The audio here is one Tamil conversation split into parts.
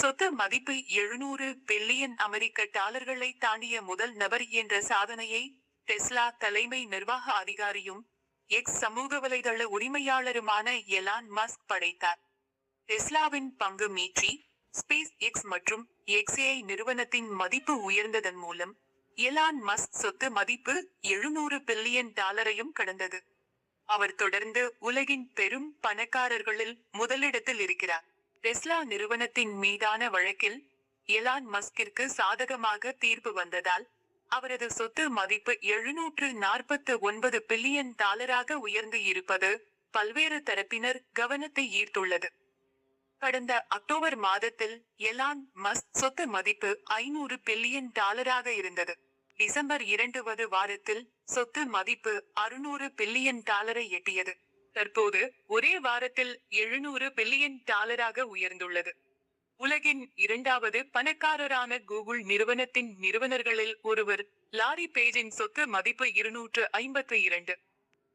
சொத்து மதிப்பு எழுநூறு பில்லியன் அமெரிக்க டாலர்களை தாண்டிய முதல் நபர் என்ற சாதனையை டெஸ்லா தலைமை நிர்வாக அதிகாரியும் எக்ஸ் சமூக வலைதள உரிமையாளருமான எலான் மஸ்க் படைத்தார். டெஸ்லாவின் பங்கு மீட்சி ஸ்பேஸ் எக்ஸ் மற்றும் எக்ஸ்ஏ நிறுவனத்தின் மதிப்பு உயர்ந்ததன் மூலம் எலான் மஸ்க் சொத்து மதிப்பு எழுநூறு பில்லியன் டாலரையும் கடந்தது. அவர் தொடர்ந்து உலகின் பெரும் பணக்காரர்களில் முதலிடத்தில் இருக்கிறார். டெஸ்லா நிறுவனத்தின் மீதான வழக்கில் எலான் மஸ்கிற்கு சாதகமாக தீர்ப்பு வந்ததால் அவரது சொத்து மதிப்பு எழுநூற்று நாற்பத்து ஒன்பது பில்லியன் டாலராக உயர்ந்து இருப்பது பல்வேறு தரப்பினர் கவனத்தை ஈர்த்துள்ளது. கடந்த அக்டோபர் மாதத்தில் எலான் மஸ்க் சொத்து மதிப்பு ஐநூறு பில்லியன் டாலராக இருந்தது. டிசம்பர் இரண்டுவது வாரத்தில் சொத்து மதிப்பு அறுநூறு பில்லியன் டாலரை எட்டியது. தற்போது ஒரே வாரத்தில் எழுநூறு பில்லியன் டாலராக உயர்ந்துள்ளது. உலகின் இரண்டாவது பணக்காரரான கூகுள் நிறுவனத்தின் நிறுவனர்களில் ஒருவர் லாரி பேஜின் சொத்து மதிப்பு இருநூற்று ஐம்பத்து இரண்டு.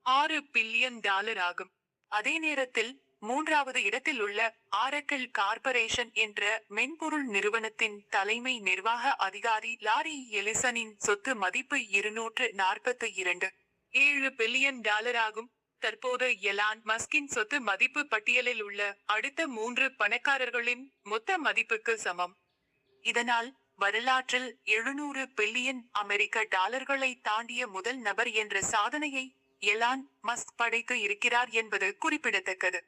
ஆறு பில்லியன் டாலர் ஆகும். அதே நேரத்தில் மூன்றாவது இடத்தில் உள்ள ஆரக்கிள் கார்ப்பரேஷன் என்ற மென்பொருள் நிறுவனத்தின் தலைமை நிர்வாக அதிகாரி லாரி எலிசனின் சொத்து மதிப்பு இருநூற்று நாற்பத்தி இரண்டு. ஏழு பில்லியன் டாலர் ஆகும். தற்போது எலான் மஸ்கின் சொத்து மதிப்பு பட்டியலில் உள்ள அடுத்த மூன்று பணக்காரர்களின் மொத்த மதிப்புக்கு சமம். இதனால் வரலாற்றில் எழுநூறு பில்லியன் அமெரிக்க டாலர்களை தாண்டிய முதல் நபர் என்ற சாதனையை எலான் மஸ்க் படைத்து இருக்கிறார் என்பது குறிப்பிடத்தக்கது.